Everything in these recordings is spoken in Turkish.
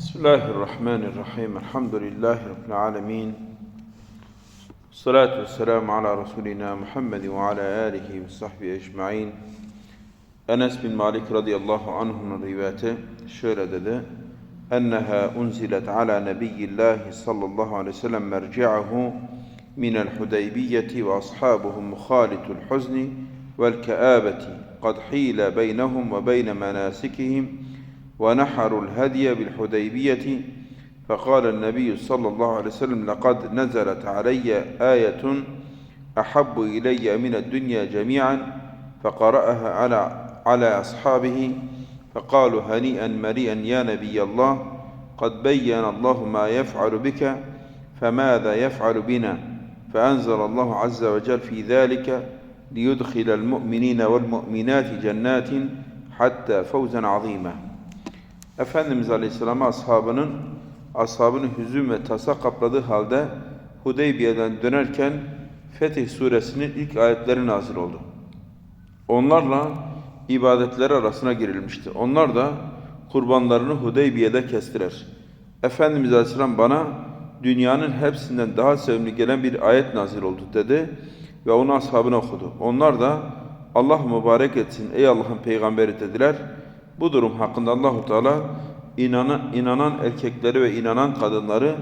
بسم الله الرحمن الرحيم. الحمد لله رب العالمين. الصلاة والسلام على رسولنا محمد وعلى آله وصحبه أجمعين. أنس بن مالك رضي الله عنه رواته شرد أنها أنزلت على نبي الله صلى الله عليه وسلم مرجعه من الحديبية وأصحابه مخالط الحزن والكآبة قد حيل بينهم وبين مناسكهم ونحروا الهدي بالحديبية. فقال النبي صلى الله عليه وسلم لقد نزلت علي آية أحب إلي من الدنيا جميعا. فقرأها على على أصحابه فقالوا هنيئا مريئا يا نبي الله قد بين الله ما يفعل بك فماذا يفعل بنا؟ فأنزل الله عز وجل في ذلك ليدخل المؤمنين والمؤمنات جنات حتى فوزا عظيما. Efendimiz Aleyhisselam'a ashabının ashabını hüzün ve tasa kapladığı halde Hudeybiye'den dönerken Fetih suresinin ilk ayetleri nazil oldu. Onlarla ibadetler arasına girilmişti. Onlar da kurbanlarını Hudeybiye'de kestiler. Efendimiz Aleyhisselam bana dünyanın hepsinden daha sevimli gelen bir ayet nazil oldu dedi ve onu ashabına okudu. Onlar da Allah mübarek etsin ey Allah'ın peygamberi dediler. Bu durum hakkında Allahu Teala inanan, inanan erkekleri ve inanan kadınları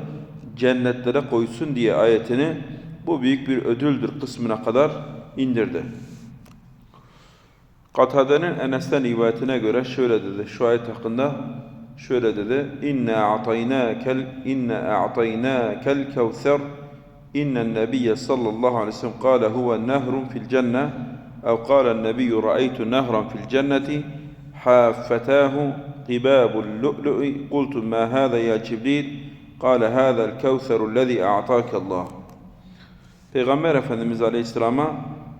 cennetlere koysun diye ayetini bu büyük bir ödüldür kısmına kadar indirdi. Katade'nin Enes'ten rivayetine göre şöyle dedi. Şu ayet hakkında şöyle dedi. İnne a'taynakel inne a'taynakel kevser innen nebiyye sallallahu aleyhi ve sellem kâle huve nehrun fil cenne ev kâle nebiyyü ra'aytu nehran fil cenneti حافتاه قباب اللؤلؤ قلت ما هذا يا جبريل قال هذا الكوثر الذي أعطاك الله Peygamber Efendimiz Aleyhisselam'a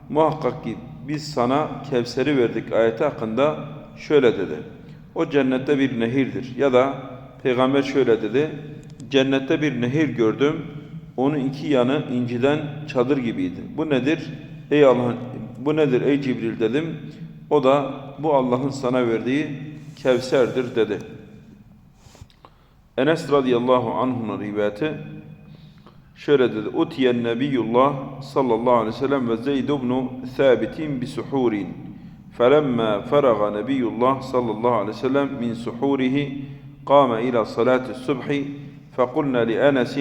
muhakkak ki biz sana Kevser'i verdik ayeti hakkında şöyle dedi. O cennette bir nehirdir. Ya da Peygamber şöyle dedi. Cennette bir nehir gördüm. Onun iki yanı inciden çadır gibiydi. Bu nedir? Ey Allah'ın bu nedir ey Cibril dedim. O da bu Allah'ın sana verdiği Kevser'dir dedi. Enes radıyallahu anh'ın rivayeti şöyle dedi. Utiyen Nebiyullah sallallahu aleyhi ve sellem ve Zeyd ibn Thabit'in bi suhurin. فلما فرغ نبي الله صلى الله عليه وسلم من سحوره قام إلى صلاة الصبح فقلنا لأنس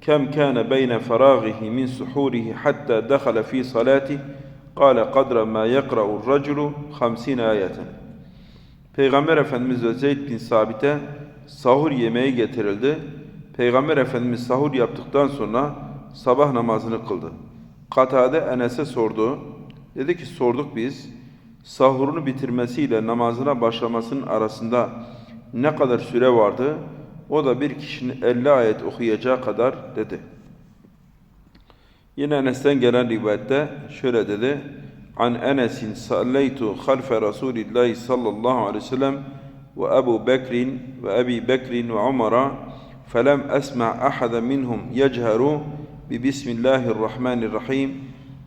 كم كان بين فراغه من سحوره حتى دخل في صلاته قال قدر ما يقرأ الرجل خمسين آية Peygamber Efendimiz ve Zeyd bin Sabit'e sahur yemeği getirildi. Peygamber Efendimiz sahur yaptıktan sonra sabah namazını kıldı. Katade Enes'e sordu. Dedi ki sorduk biz sahurunu bitirmesiyle namazına başlamasının arasında ne kadar süre vardı? O da bir kişinin 50 ayet okuyacağı kadar dedi. Yine Enes'ten gelen rivayette şöyle dedi. An Enes'in salleytu halfe Resulillahi sallallahu aleyhi ve sellem ve Ebu Bekrin ve Ebi Bekrin ve Umar'a felem esma ahada minhum yecheru bi Bismillahirrahmanirrahim.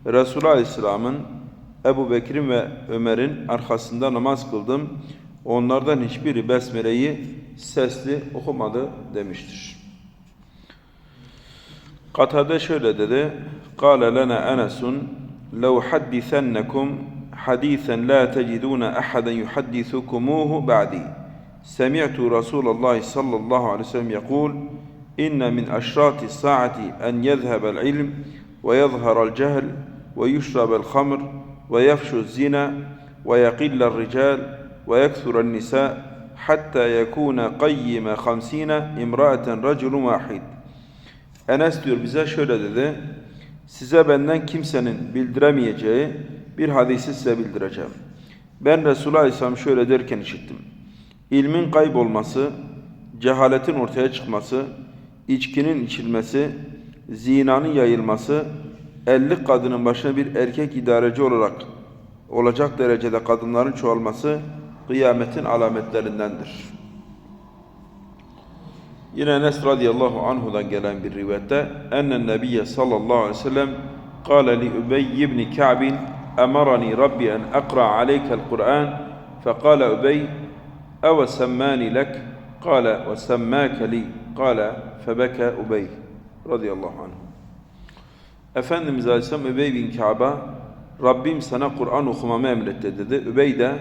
Resulullah Aleyhisselam'ın Ebu Bekir'in ve Ömer'in arkasında namaz kıldım. Onlardan hiçbiri Besmele'yi sesli okumadı demiştir. Katade şöyle dedi. Kâle lena Enes'un lev haddisennekum hadisen la tecidûne ahaden yuhaddisukumuhu ba'di. Semi'tu Resulallah sallallahu aleyhi ve sellem yekul inne min aşrati saati en yezhebel ilm ve yezharel cehl ve yuşrabel khamr ve yefşu zina ve yaqillel rical ve yekthurel nisa hatta yekune qayyime Enes diyor bize şöyle dedi. Size benden kimsenin bildiremeyeceği bir hadisi size bildireceğim. Ben Resulullah Aleyhisselam şöyle derken işittim. İlmin kaybolması, cehaletin ortaya çıkması, içkinin içilmesi, zinanın yayılması, elli kadının başına bir erkek idareci olarak olacak derecede kadınların çoğalması kıyametin alametlerindendir. Yine Enes radıyallahu anhudan gelen bir rivayette ennen nebiyye sallallahu aleyhi ve sellem قال لأبي بن كعب أمرني ربي أن أقرأ عليك القرآن فقال أبي أو سماني لك قال وسماك لي قال فبكى أبي رضي الله عنه Efendimiz Aleyhisselam Übey bin Ka'ba Rabbim sana Kur'an okumamı emretti dedi. Übey de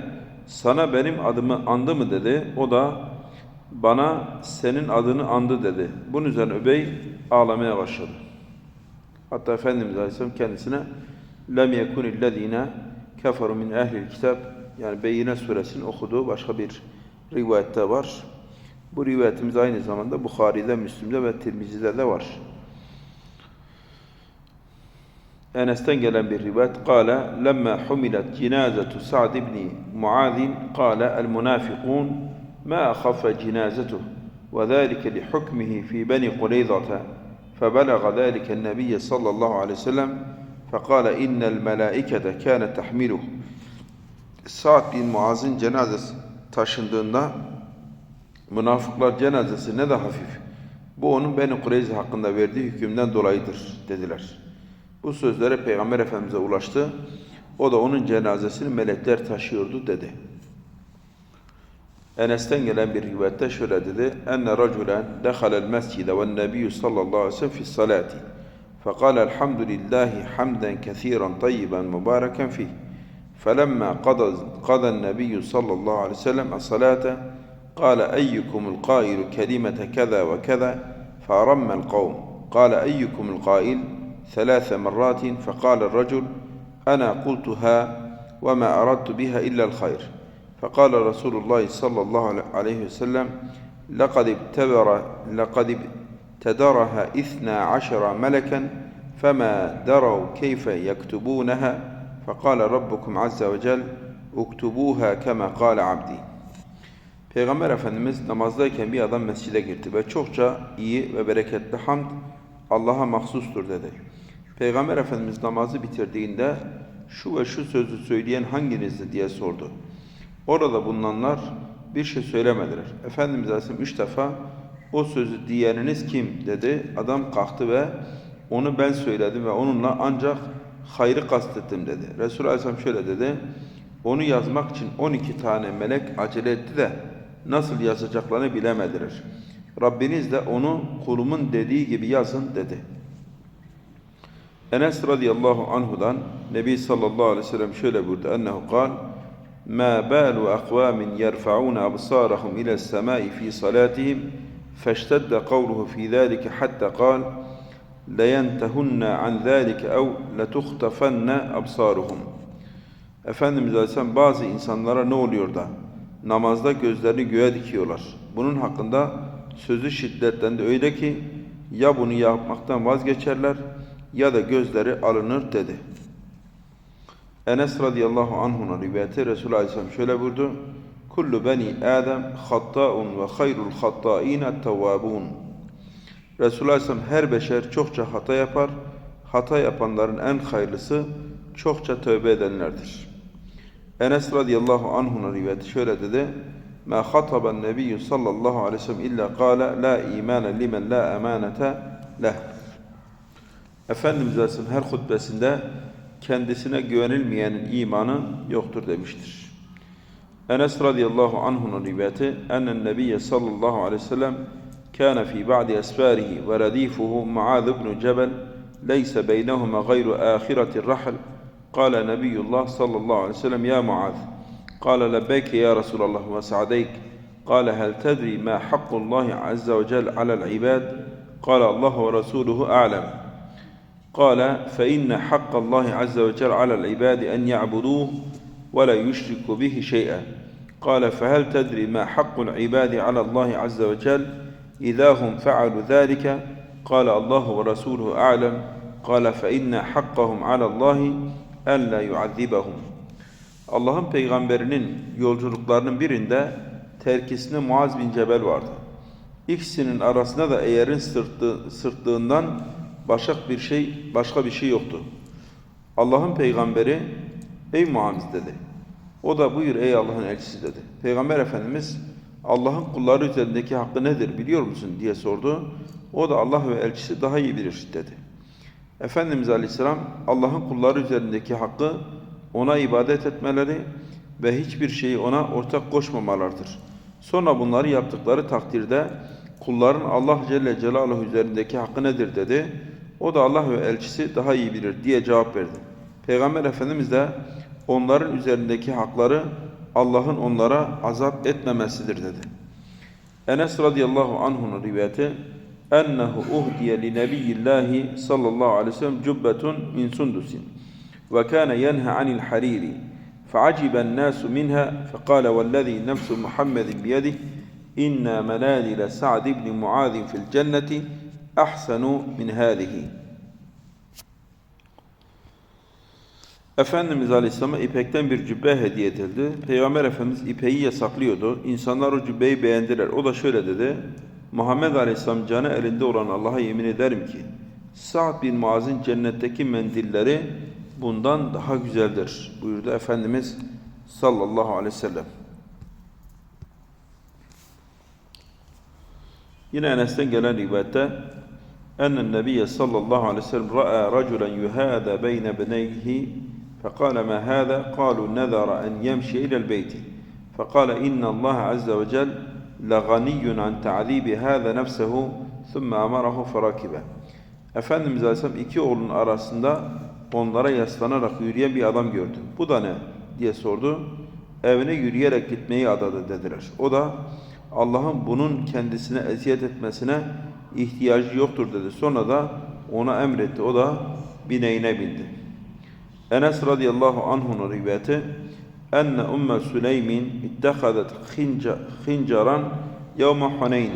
sana benim adımı andı mı dedi. O da bana senin adını andı dedi. Bunun üzerine Übey ağlamaya başladı. Hatta Efendimiz Aleyhisselam kendisine lem yekunillezine keferu min ehlil kitap yani Beyyine suresini okuduğu başka bir rivayette var. Bu rivayetimiz aynı zamanda Bukhari'de, Müslim'de ve Tirmizi'de de var. Enes'ten gelen bir rivayet قال لما حملت جنازة سعد بن معاذ قال المنافقون ما أخف جنازته وذلك لحكمه في بني قريظة فبلغ ذلك النبي صلى الله عليه وسلم فقال إن الملائكة كانت تحمله Sa'd bin Muaz'ın cenazesi taşındığında münafıklar cenazesi ne de hafif. Bu onun Beni Kureyze hakkında verdiği hükümden dolayıdır dediler. Bu sözleri Peygamber Efendimiz'e ulaştı. O da onun cenazesini melekler taşıyordu dedi. Enes'ten gelen bir rivayette şöyle dedi. Enne raculen dehalel mescide ve nebiyyü sallallahu aleyhi ve. فقال الحمد لله حمدا كثيرا طيبا مباركا فيه فلما قضى, قضى النبي صلى الله عليه وسلم الصلاة قال أيكم القائل كلمة كذا وكذا فأرم القوم قال أيكم القائل ثلاث مرات فقال الرجل أنا قلتها وما أردت بها إلا الخير فقال رسول الله صلى الله عليه وسلم لقد ابتبر لقد ابتدرها إثنا عشر ملكا فما دروا كيف يكتبونها فقال ربكم عز وجل اكتبوها كما قال عبدي Peygamber Efendimiz namazdayken bir adam mescide girdi ve çokça iyi ve bereketli hamd Allah'a mahsustur dedi. Peygamber Efendimiz namazı bitirdiğinde şu ve şu sözü söyleyen hanginizdi diye sordu. Orada bulunanlar bir şey söylemediler. Efendimiz Aleyhisselam üç defa o sözü diyeniniz kim dedi. Adam kalktı ve onu ben söyledim ve onunla ancak hayrı kastettim dedi. Resulullah Aleyhisselam şöyle dedi. Onu yazmak için 12 tane melek acele etti de nasıl yazacaklarını bilemediler. Rabbiniz de onu kulumun dediği gibi yazın dedi. Enes radıyallahu anhudan Nebi sallallahu aleyhi ve sellem şöyle buyurdu. Ennehu kal Ma balu akvamin yerfa'un absarahum ila semai fi salatihim feştedde kavluhu fi zâlike hatta kal لَيَنْتَهُنَّ عَنْ ذَٰلِكَ اَوْ لَتُخْتَفَنَّ أَبْصَارُهُمْ Efendimiz Aleyhisselam bazı insanlara ne oluyor da namazda gözlerini göğe dikiyorlar. Bunun hakkında sözü şiddetlendi öyle ki ya bunu yapmaktan vazgeçerler ya da gözleri alınır dedi. Enes radıyallahu anh'un rivayeti Resulullah Aleyhisselam şöyle buyurdu. Kullu beni Adem hatta'un ve hayrul hatta'ine tevvabun. Resulullah Aleyhisselam her beşer çokça hata yapar. Hata yapanların en hayırlısı çokça tövbe edenlerdir. Enes radıyallahu anh'un rivayeti şöyle dedi. Ma hataben nebiyyü sallallahu aleyhi ve sellem illa kâle la imane limen la emanete leh. Efendimiz Aleyhisselam her hutbesinde kendisine güvenilmeyenin imanı yoktur demiştir. Enes radıyallahu anh'un rivayeti ennen nebiyye sallallahu aleyhi ve sellem كان في بعض أسفاره ورديفه معاذ بن جبل ليس بينهما غير آخرة الرحل قال نبي الله صلى الله عليه وسلم يا معاذ قال لبيك يا رسول الله وسعديك قال هل تدري ما حق الله عز وجل على العباد قال الله ورسوله أعلم قال فإن حق الله عز وجل على العباد أن يعبدوه ولا يشركوا به شيئا. قال فهل تدري ما حق العباد على الله عز وجل إذا هم فعلوا ذلك؟ قال الله ورسوله أعلم. قال فإن حقهم على الله ألا يعذبهم. Allah'ın peygamberinin yolculuklarının birinde terkisine Muaz bin Cebel vardı. İkisinin arasında da eğerin sırtı, sırtlığından başka bir şey başka bir şey yoktu. Allah'ın peygamberi ey Muaz dedi. O da buyur ey Allah'ın elçisi dedi. Peygamber Efendimiz Allah'ın kulları üzerindeki hakkı nedir biliyor musun diye sordu. O da Allah ve elçisi daha iyi bilir dedi. Efendimiz Aleyhisselam Allah'ın kulları üzerindeki hakkı ona ibadet etmeleri ve hiçbir şeyi ona ortak koşmamalardır. Sonra bunları yaptıkları takdirde kulların Allah Celle Celaluhu üzerindeki hakkı nedir dedi. O da Allah ve elçisi daha iyi bilir diye cevap verdi. Peygamber Efendimiz de onların üzerindeki hakları Allah'ın onlara azap etmemesidir dedi. Enes radıyallahu anh'un rivayeti ennehu uhdiye li nebiyyillahi sallallahu aleyhi ve sellem cübbetun min sundusin ve kâne yenhe anil hariri فعجب الناس منها فقال والذي نفس محمد بيده إن منازل سعد بن معاذ في الجنة ahsenu min hâlihi. Efendimiz Aleyhisselam'a ipekten bir cübbe hediye edildi. Peygamber Efendimiz ipeği yasaklıyordu. İnsanlar o cübbeyi beğendiler. O da şöyle dedi. Muhammed Aleyhisselam canı elinde olan Allah'a yemin ederim ki Sa'd bin Muaz'ın cennetteki mendilleri bundan daha güzeldir buyurdu Efendimiz sallallahu aleyhi ve sellem. Yine Enes'ten gelen rivayette ennen nebiyye sallallahu aleyhi ve sellem ra'a raculen yuhada beyne beneyhi فقال ما هذا قالوا نذر أن يمشي إلى البيت فقال إن الله عز وجل لغني عن تعذيب هذا نفسه ثم أمره فركبه Efendimiz Aleyhisselam iki oğlun arasında onlara yaslanarak yürüyen bir adam gördü. Bu da ne? diye sordu. Evine yürüyerek gitmeyi adadı dediler. O da Allah'ın bunun kendisine eziyet etmesine ihtiyacı yoktur dedi. Sonra da ona emretti. O da bineğine bindi. Enes radıyallahu anh'un rivayeti enne Umme Süleymin ittehadet khincaran yevme Huneyn.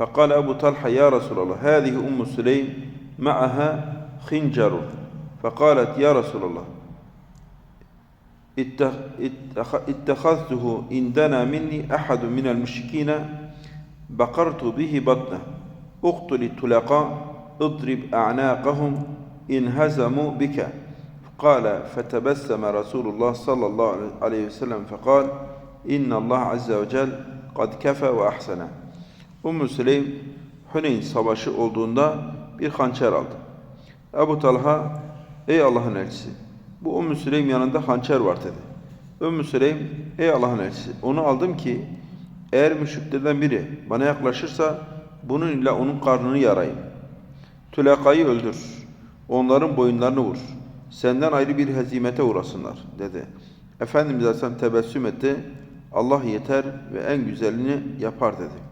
فقال أبو طلحة يا رسول الله هذه أم سليم معها خنجر فقالت يا رسول الله اتخذته إن دنا مني أحد من المشركين بقرت به بطنه اقتل التلقاء اضرب أعناقهم إن هزموا بك قال فتبسم رسول الله صلى الله عليه وسلم فقال إن الله عز وجل قد كفى وأحسن Ümmü Süleym Huneyn savaşı olduğunda bir hançer aldı. Ebu Talha ey Allah'ın elçisi bu Ümmü Süleym yanında hançer var dedi. Ümmü Süleym ey Allah'ın elçisi onu aldım ki eğer müşriklerden biri bana yaklaşırsa Bununla onun karnını yarayın. Tülekayı öldür. Onların boyunlarını vur. Senden ayrı bir hezimete uğrasınlar dedi. Efendimiz Aleyhisselam tebessüm etti. Allah yeter ve en güzelini yapar dedi.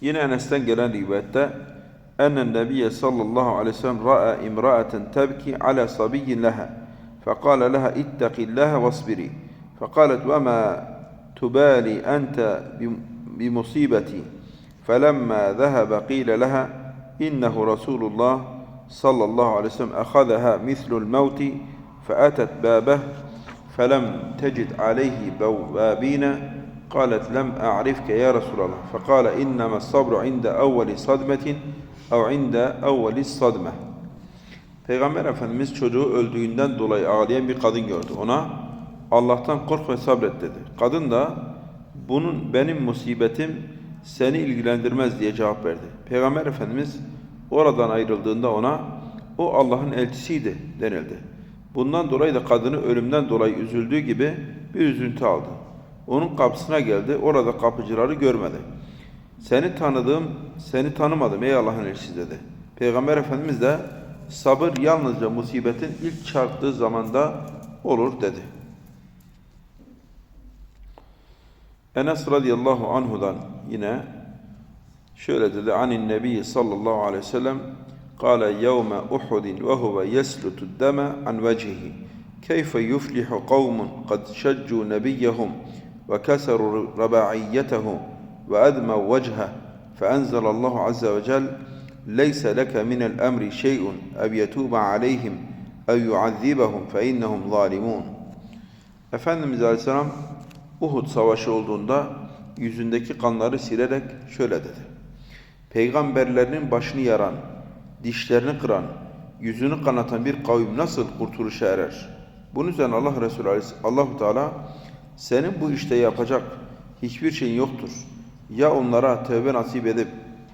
Yine Enes'ten gelen rivayette Ennen Nebiye sallallahu aleyhi ve sellem ra'a imra'aten tebki ala sabiyyin leha. Fekale leha ittaqillaha vasbiri. Fekalet ve ma tubali ente bimusibeti. فلما ذهب قيل لها إنه رسول الله صلى الله عليه وسلم أخذها مثل الموت فأتت بابه فلم تجد عليه بوابين قالت لم أعرفك يا رسول الله فقال إنما الصبر عند أول صدمة أو عند أول الصدمة Peygamber Efendimiz çocuğu öldüğünden dolayı ağlayan bir kadın gördü. Ona Allah'tan kork ve sabret dedi. Kadın da bunun benim musibetim seni ilgilendirmez diye cevap verdi. Peygamber Efendimiz oradan ayrıldığında ona o Allah'ın elçisiydi denildi. Bundan dolayı da kadını ölümden dolayı üzüldüğü gibi bir üzüntü aldı. Onun kapısına geldi. Orada kapıcıları görmedi. Seni tanıdığım, seni tanımadım ey Allah'ın elçisi dedi. Peygamber Efendimiz de sabır yalnızca musibetin ilk çarptığı zamanda olur dedi. Enes radıyallahu anhudan yine şöyle dedi. Anin nebi sallallahu aleyhi ve sellem قال يوم أحد وهو يسلت الدم عن وجهه كيف يفلح قوم قد شجوا نبيهم وكسروا رباعيته وأدموا وجهه فأنزل الله عز وجل ليس لك من الأمر شيء أو يتوب عليهم أو يعذبهم فإنهم ظالمون Efendimiz Aleyhisselam Uhud savaşı olduğunda yüzündeki kanları silerek şöyle dedi. Peygamberlerinin başını yaran, dişlerini kıran, yüzünü kanatan bir kavim nasıl kurtuluşa erer? Bunun üzerine Allah Resulü Aleyhisselam Teala senin bu işte yapacak hiçbir şeyin yoktur. Ya onlara tövbe nasip edip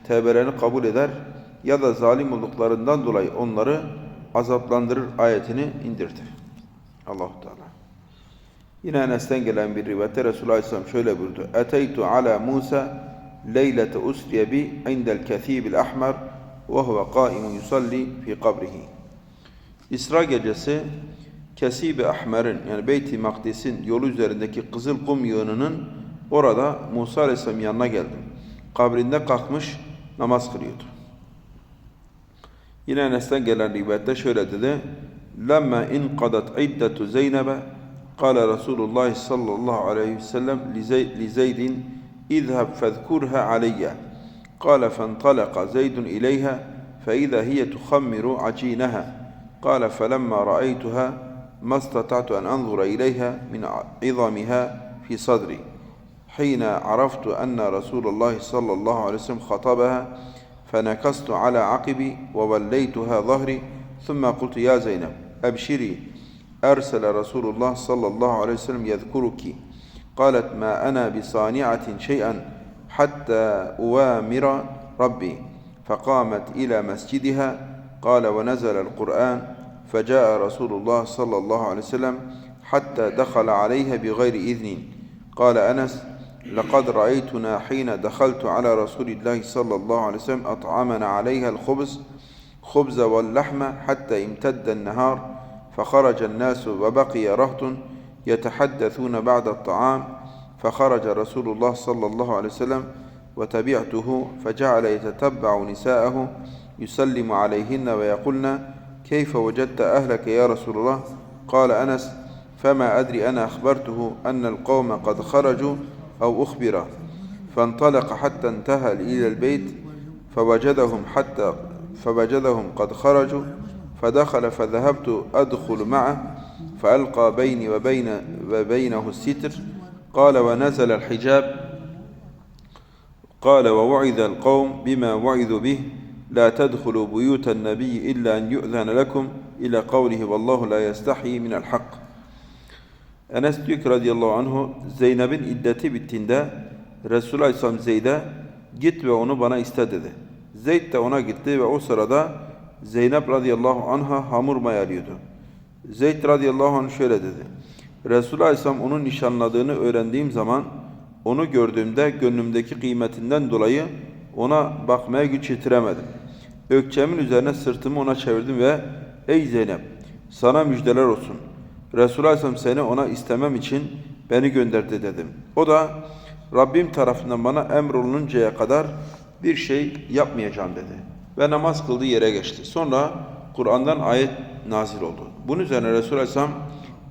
tevbelerini kabul eder ya da zalim olduklarından dolayı onları azaplandırır ayetini indirdi. Allahu Teala. Yine Enes'ten gelen bir rivayette Resulullah Aleyhisselam şöyle buyurdu. Eteytu ala Musa leylete usriye bi indel kethibil ahmer ve huve kaimun yusalli fi kabrihi. İsra gecesi Kesib-i Ahmer'in yani Beyt-i Makdis'in yolu üzerindeki kızıl kum yığınının orada Musa Aleyhisselam yanına geldim. Kabrinde kalkmış namaz kılıyordu. Yine Enes'ten gelen rivayette şöyle dedi. Lemma inqadat iddatu Zeynep'e قال رسول الله صلى الله عليه وسلم لزي- لزيد اذهب فاذكرها علي. قال فانطلق زيد إليها فإذا هي تخمر عجينها. قال فلما رأيتها ما استطعت أن أنظر إليها من عظمها في صدري حين عرفت أن رسول الله صلى الله عليه وسلم خطبها فنكست على عقبي ووليتها ظهري ثم قلت يا زينب أبشري أرسل رسول الله صلى الله عليه وسلم يذكرك. قالت ما أنا بصانعة شيئا حتى أوامر ربي. فقامت إلى مسجدها. قال ونزل القرآن. فجاء رسول الله صلى الله عليه وسلم حتى دخل عليها بغير إذن. قال أنس لقد رأيتنا حين دخلت على رسول الله صلى الله عليه وسلم أطعمنا عليها الخبز خبز واللحم حتى امتد النهار فخرج الناس وبقي رهط يتحدثون بعد الطعام فخرج رسول الله صلى الله عليه وسلم وتبعته فجعل يتتبع نساءه يسلم عليهن ويقولن كيف وجدت أهلك يا رسول الله؟ قال أنس فما أدري أنا أخبرته أن القوم قد خرجوا أو أخبر فانطلق حتى انتهى إلى البيت فوجدهم حتى فوجدهم قد خرجوا فدخل فذهبت أدخل معه فألقى بيني وبين وبينه الستر قال ونزل الحجاب قال ووعظ القوم بما وعظوا به لا تدخلوا بيوت النبي إلا أن يؤذن لكم إلى قوله والله لا يستحي من الحق Enes diyor ki radıyallahu anhu Zeynep'in iddeti bittiğinde Resulullah Aleyhisselam Zeyd'e git ve onu bana iste dedi. Zeyd de ona gitti ve o sırada Zeynep radıyallahu anha hamur mayalıyordu. Zeyd radıyallahu anh şöyle dedi. Resulullah Aleyhisselam onun nişanladığını öğrendiğim zaman onu gördüğümde gönlümdeki kıymetinden dolayı ona bakmaya güç yetiremedim. Ökçemin üzerine sırtımı ona çevirdim ve ey Zeynep sana müjdeler olsun. Resulullah Aleyhisselam seni ona istemem için beni gönderdi dedim. O da Rabbim tarafından bana emrolununcaya kadar bir şey yapmayacağım dedi. Ve namaz kıldığı yere geçti. Sonra Kur'an'dan ayet nazil oldu. Bunun üzerine Resulullah Aleyhisselam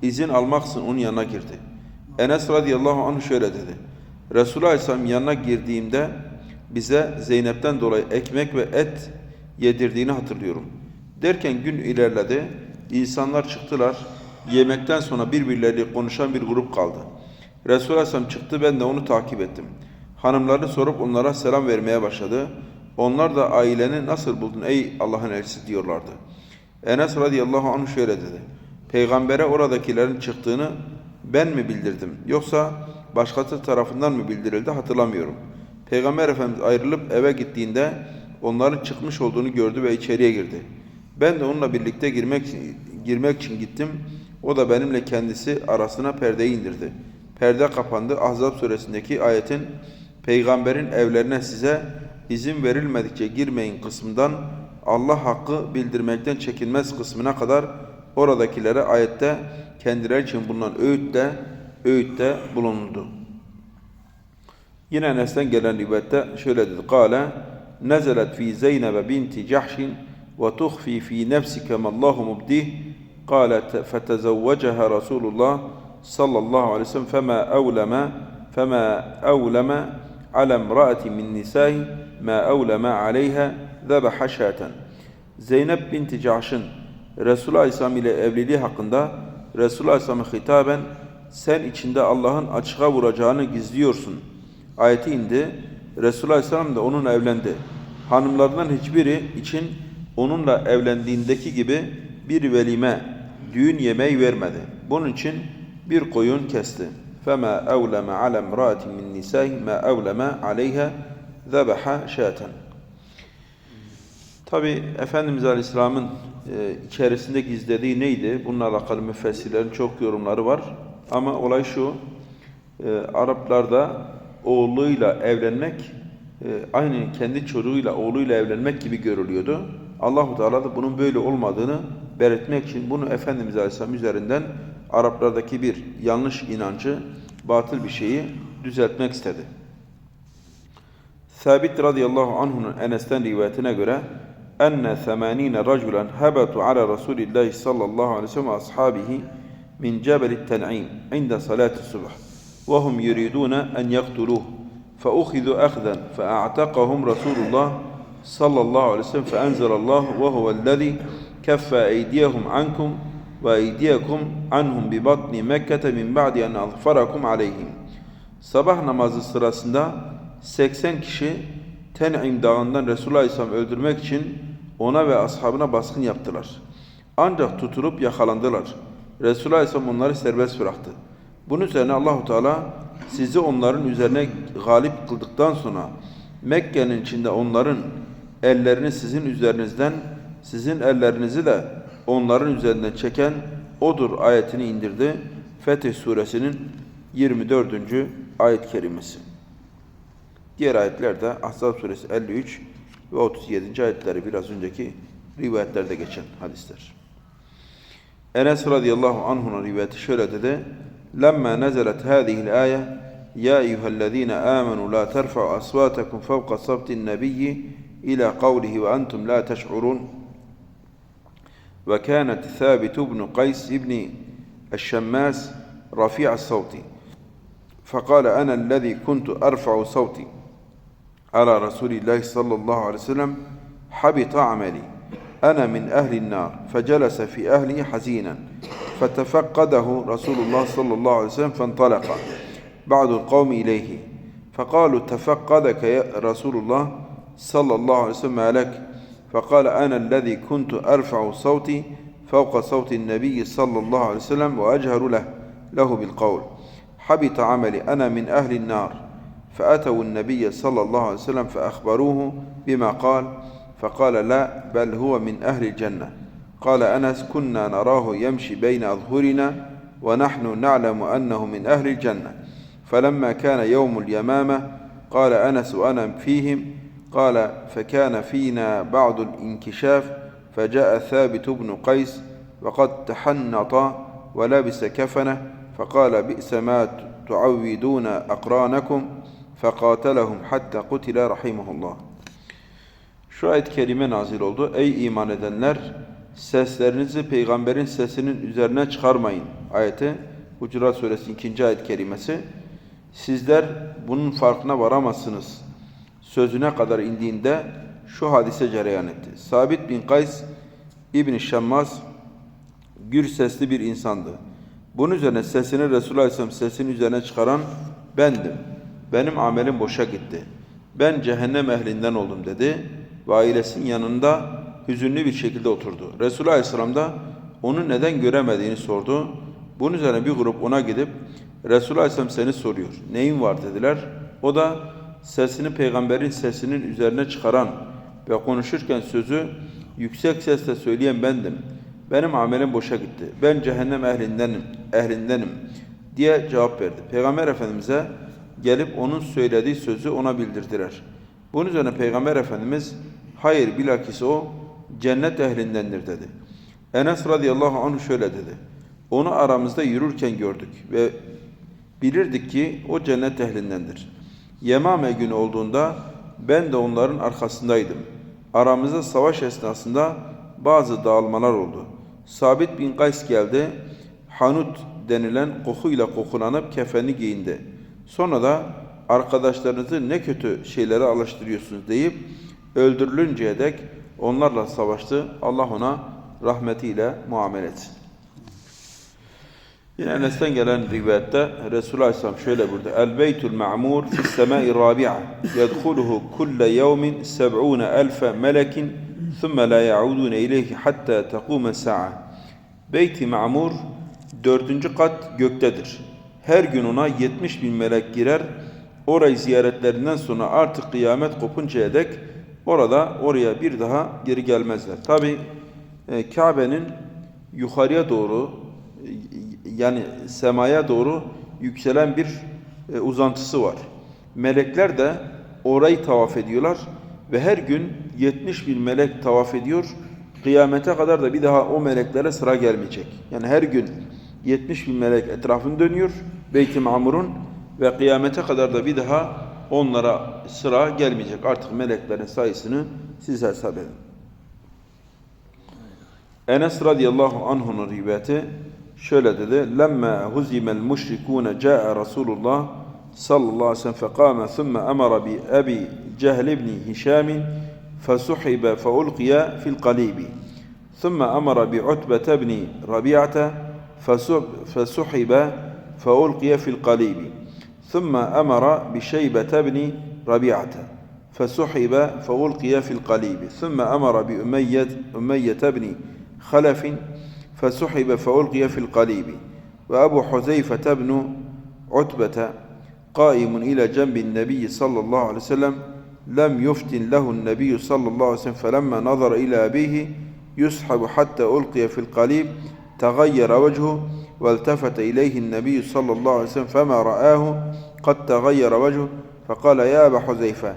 izin almaksın onun yanına girdi. Enes radıyallahu anh şöyle dedi. Resulullah Aleyhisselam yanına girdiğimde bize Zeynep'ten dolayı ekmek ve et yedirdiğini hatırlıyorum. Derken gün ilerledi. İnsanlar çıktılar. Yemekten sonra birbirleriyle konuşan bir grup kaldı. Resulullah Aleyhisselam çıktı ben de onu takip ettim. Hanımlarını sorup onlara selam vermeye başladı. Onlar da aileni nasıl buldun ey Allah'ın elçisi diyorlardı. Enes radıyallahu anh şöyle dedi. Peygambere oradakilerin çıktığını ben mi bildirdim yoksa başkası tarafından mı bildirildi hatırlamıyorum. Peygamber Efendimiz ayrılıp eve gittiğinde onların çıkmış olduğunu gördü ve içeriye girdi. Ben de onunla birlikte girmek, girmek için gittim. O da benimle kendisi arasına perdeyi indirdi. Perde kapandı. Ahzab suresindeki ayetin peygamberin evlerine size izin verilmedikçe girmeyin kısmından Allah hakkı bildirmekten çekinmez kısmına kadar oradakilere ayette kendileri için bulunan öğütte öğütte bulundu. Yine Enes'ten gelen rivayette şöyle dedi. Kale nezelet fi Zeynep binti Cahşin ve tuhfi fi nefsike mallahu mubdih قال فتزوجها رسول الله صلى الله عليه وسلم فما أولم فما أولم على امرأة من نسائه ما أولم عليها ذبح شاة Zeynep binti Cahş'ın Resulullah Aleyhisselam ile evliliği hakkında Resulullah Aleyhisselam'a hitaben sen içinde Allah'ın açığa vuracağını gizliyorsun. Ayeti indi. Resulullah Aleyhisselam da onunla evlendi. Hanımlarından hiçbiri için onunla evlendiğindeki gibi bir velime, düğün yemeği vermedi. Bunun için bir koyun kesti. فَمَا أَوْلَمَ عَلَى امْرَأَةٍ مِنْ نِسَائِهِ مَا أَوْلَمَ عَلَيْهَا zebeha şaten. Tabi Efendimiz Aleyhisselam'ın e, içerisinde gizlediği neydi? Bununla alakalı müfessirlerin çok yorumları var. Ama olay şu, e, Araplarda oğluyla evlenmek e, aynı kendi çocuğuyla, oğluyla evlenmek gibi görülüyordu. Allahu Teala da bunun böyle olmadığını belirtmek için bunu Efendimiz Aleyhisselam üzerinden Araplardaki bir yanlış inancı, batıl bir şeyi düzeltmek istedi. ثابت رضي الله عنه أن استنري واتنقر أن ثمانين رجلا هبطوا على رسول الله صلى الله عليه وسلم أصحابه من جبل التنعيم عند صلاة الصبح وهم يريدون أن يقتلوه فأخذوا أخذا فأعتقهم رسول الله صلى الله عليه وسلم فأنزل الله وهو الذي كف أيديهم عنكم وأيديكم عنهم ببطن مكة من بعد أن أظفركم عليهم. صباح نماز الصلاة 80 kişi Ten'im dağından Resulullah Aleyhisselam öldürmek için ona ve ashabına baskın yaptılar. Ancak tutulup yakalandılar. Resulullah Aleyhisselam onları serbest bıraktı. Bunun üzerine Allahu Teala sizi onların üzerine galip kıldıktan sonra Mekke'nin içinde onların ellerini sizin üzerinizden, sizin ellerinizi de onların üzerinden çeken odur ayetini indirdi. Fetih suresinin 24. ayet kerimesi. Diğer ayetlerde Ahzab suresi 53 ve 37. ayetleri biraz önceki rivayetlerde geçen hadisler. Enes radıyallahu anhuna rivayeti şöyle dedi. Lemma nezelet hâzihil âye Ya eyyühellezîne âmenû la terfa'u asvâtekum fevka sabtin nebiyyi ila kavlihi ve entum la teş'urun ve kânet Thabit ibn Qays ibn الشماس رفيع الصوت فقال أنا الذي كنت أرفع صوتي على رسول الله صلى الله عليه وسلم حبط عملي. أنا من أهل النار فجلس في أهله حزينا. فتفقده رسول الله صلى الله عليه وسلم فانطلق. بعض القوم إليه. فقالوا تفقدك يا رسول الله صلى الله عليه وسلم لك؟ فقال أنا الذي كنت أرفع صوتي فوق صوت النبي صلى الله عليه وسلم وأجهر له له بالقول. حبط عملي أنا من أهل النار. فأتوا النبي صلى الله عليه وسلم فأخبروه بما قال فقال لا بل هو من أهل الجنة. قال أنس كنا نراه يمشي بين أظهرنا ونحن نعلم أنه من أهل الجنة. فلما كان يوم اليمامة قال أنس وأنا فيهم؟ قال فكان فينا بعض الانكشاف فجاء ثابت بن قيس وقد تحنط ولبس كفنة فقال بئس ما تعودون أقرانكم؟ فقاتلهم حتى قتل رحمه الله Şu ayet kerime nazil oldu. Ey iman edenler seslerinizi peygamberin sesinin üzerine çıkarmayın. Ayeti Hucurat suresi 2. ayet kerimesi. Sizler bunun farkına varamazsınız. Sözüne kadar indiğinde şu hadise cereyan etti. Sabit bin Kays İbn Şammas gür sesli bir insandı. Bunun üzerine sesini Resulullah Aleyhisselam sesinin üzerine çıkaran bendim. Benim amelim boşa gitti. Ben cehennem ehlinden oldum dedi ve ailesinin yanında hüzünlü bir şekilde oturdu. Resulullah Aleyhisselam da onu neden göremediğini sordu. Bunun üzerine bir grup ona gidip Resulullah Aleyhisselam seni soruyor. Neyin var dediler. O da sesini peygamberin sesinin üzerine çıkaran ve konuşurken sözü yüksek sesle söyleyen bendim. Benim amelim boşa gitti. Ben cehennem ehlindenim, ehlindenim diye cevap verdi. Peygamber Efendimiz'e gelip onun söylediği sözü ona bildirdiler. Bunun üzerine Peygamber Efendimiz hayır bilakis o cennet ehlindendir dedi. Enes radıyallahu anh şöyle dedi. Onu aramızda yürürken gördük ve bilirdik ki o cennet ehlindendir. Yemame günü olduğunda ben de onların arkasındaydım. Aramızda savaş esnasında bazı dağılmalar oldu. Sabit bin Kays geldi. Hanut denilen kokuyla kokulanıp kefeni giyindi. Sonra da arkadaşlarınızı ne kötü şeylere alıştırıyorsunuz deyip öldürülünceye dek onlarla savaştı. Allah ona rahmetiyle muamele etsin. Yine Enes'ten gelen rivayette Resulullah Aleyhisselam şöyle buyurdu. El beytul ma'mur fis semai rabi'a yedhuluhu kulle yevmin seb'une elfe melekin thumme la ya'udune ileyhi hatta tekume sa'a. Beyti ma'mur dördüncü kat göktedir. Her gün ona 70 bin melek girer. Orayı ziyaretlerinden sonra artık kıyamet kopuncaya dek orada oraya bir daha geri gelmezler. Tabi e, Kabe'nin yukarıya doğru yani semaya doğru yükselen bir e, uzantısı var. Melekler de orayı tavaf ediyorlar ve her gün 70 bin melek tavaf ediyor. Kıyamete kadar da bir daha o meleklere sıra gelmeyecek. Yani her gün 70 bin melek etrafını dönüyor. Beyt-i Mamur'un ve kıyamete kadar da bir daha onlara sıra gelmeyecek. Artık meleklerin sayısını siz hesap edin. Enes radıyallahu anh'un rivayeti şöyle dedi. Lemme huzimel müşrikûne câe Resulullah sallallahu aleyhi ve sellem fekâme thumme emara bi ebi cehl ibni hişâmin fesuhibe feulkiye fil kalibi thumme emara bi utbete ibni rabi'ate فسحب فألقي في القليب ثم أمر بشيبة بن ربيعة فسحب فألقي في القليب ثم أمر بأمية أمية بن خلف فسحب فألقي في القليب وأبو حذيفة بن عتبة قائم إلى جنب النبي صلى الله عليه وسلم لم يفتن له النبي صلى الله عليه وسلم فلما نظر إلى أبيه يسحب حتى ألقي في القليب تغير وجهه والتفت إليه النبي صلى الله عليه وسلم فما رآه قد تغير وجهه فقال يا أبا حذيفة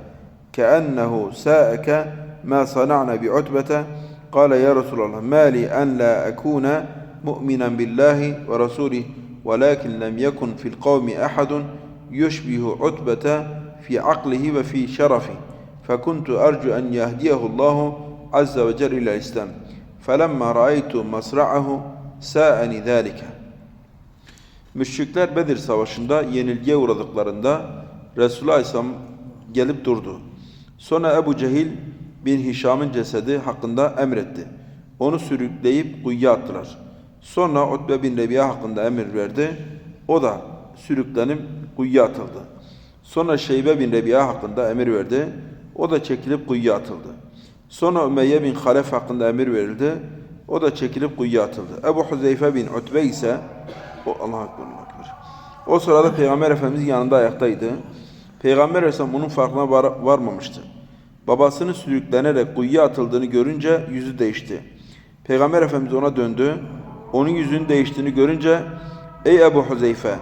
كأنه ساءك ما صنعنا بعتبة قال يا رسول الله ما لي أن لا أكون مؤمنا بالله ورسوله ولكن لم يكن في القوم أحد يشبه عتبة في عقله وفي شرفه فكنت أرجو أن يهديه الله عز وجل إلى الإسلام. فلما رأيت مصرعه sa'ani zalike. Müşrikler Bedir Savaşı'nda yenilgiye uğradıklarında Resulullah Aleyhisselam gelip durdu. Sonra Ebu Cehil bin Hişam'ın cesedi hakkında emretti. Onu sürükleyip kuyuya attılar. Sonra Utbe bin Rebiya hakkında emir verdi. O da sürüklenip kuyuya atıldı. Sonra Şeybe bin Rebiya hakkında emir verdi. O da çekilip kuyuya atıldı. Sonra Ümeyye bin Halef hakkında emir verildi. O da çekilip kuyuya atıldı. Ebu Huzeyfe bin Utbe ise o Allah Ekber. O sırada Peygamber Efendimiz yanında ayaktaydı. Peygamber Aleyhisselam bunun farkına var, varmamıştı. Babasının sürüklenerek kuyuya atıldığını görünce yüzü değişti. Peygamber Efendimiz ona döndü. Onun yüzünün değiştiğini görünce Ey Ebu Huzeyfe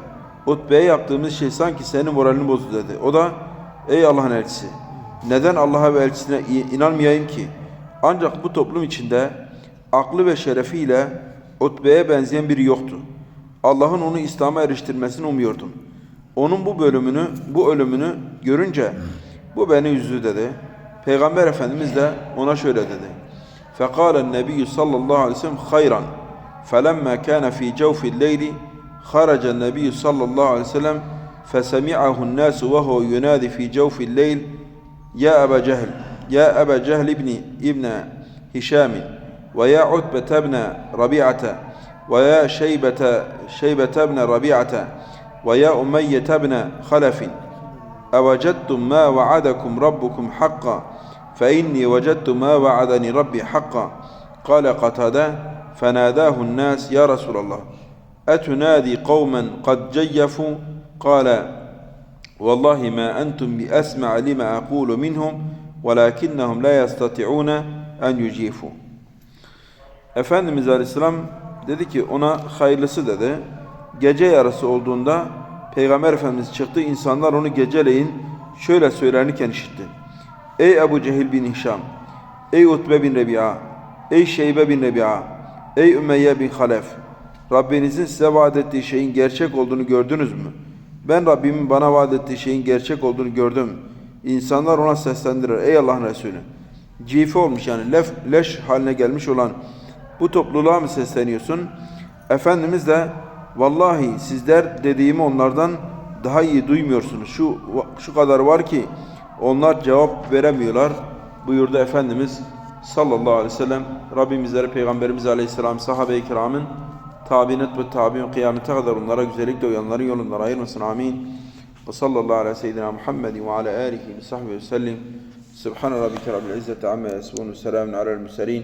Utbe'ye yaptığımız şey sanki senin moralini bozdu dedi. O da ey Allah'ın elçisi neden Allah'a ve elçisine inanmayayım ki? Ancak bu toplum içinde aklı ve şerefiyle Utbe'ye benzeyen biri yoktu. Allah'ın onu İslam'a eriştirmesini umuyordum. Onun bu bölümünü, bu ölümünü görünce bu beni üzdü dedi. Peygamber Efendimiz de ona şöyle dedi. فَقَالَ النَّبِيُّ sallallahu aleyhi ve sellem خَيْرًا فَلَمَّا كَانَ فِي جَوْفِ اللَّيْلِ خرج النبي صلى الله عليه وسلم فسمعه الناس وهو ينادي في جوف الليل يا أبا جهل يا أبا جهل ابن ابن هشام ويا عتبة بن ربيعة ويا شيبة شيبة بن ربيعة ويا أمية بن خلف. أوجدتم ما وعدكم ربكم حقا فإني وجدت ما وعدني ربي حقا. قال قتادة فناداه الناس يا رسول الله أتنادي قوما قد جيفوا؟ قال والله ما أنتم بأسمع لما أقول منهم ولكنهم لا يستطيعون أن يجيفوا. Efendimiz Aleyhisselam dedi ki ona hayırlısı dedi. Gece yarısı olduğunda Peygamber Efendimiz çıktı. insanlar onu geceleyin şöyle söylenirken işitti. Ey Ebu Cehil bin Hişam, ey Utbe bin Rebi'a, ey Şeybe bin Rebi'a, ey Ümeyye bin Halef, Rabbinizin size vaat ettiği şeyin gerçek olduğunu gördünüz mü? Ben Rabbimin bana vaat ettiği şeyin gerçek olduğunu gördüm. İnsanlar ona seslendirir. Ey Allah'ın Resulü. Cife olmuş yani leş haline gelmiş olan bu topluluğa mı sesleniyorsun? Efendimiz de vallahi sizler dediğimi onlardan daha iyi duymuyorsunuz. Şu şu kadar var ki onlar cevap veremiyorlar buyurdu Efendimiz sallallahu aleyhi ve sellem. Rabbimizlere Peygamberimiz aleyhisselam sahabe-i kiramın tabinet ve tabiun kıyamete kadar onlara güzellikle uyanların yolundan ayırmasın. Amin. Ve sallallahu ala seyyidina Muhammedin ve ala alihi ve sahbihi ve sellim. Subhane rabbike rabbil izzeti amma yasifun ve selamun alel murselin.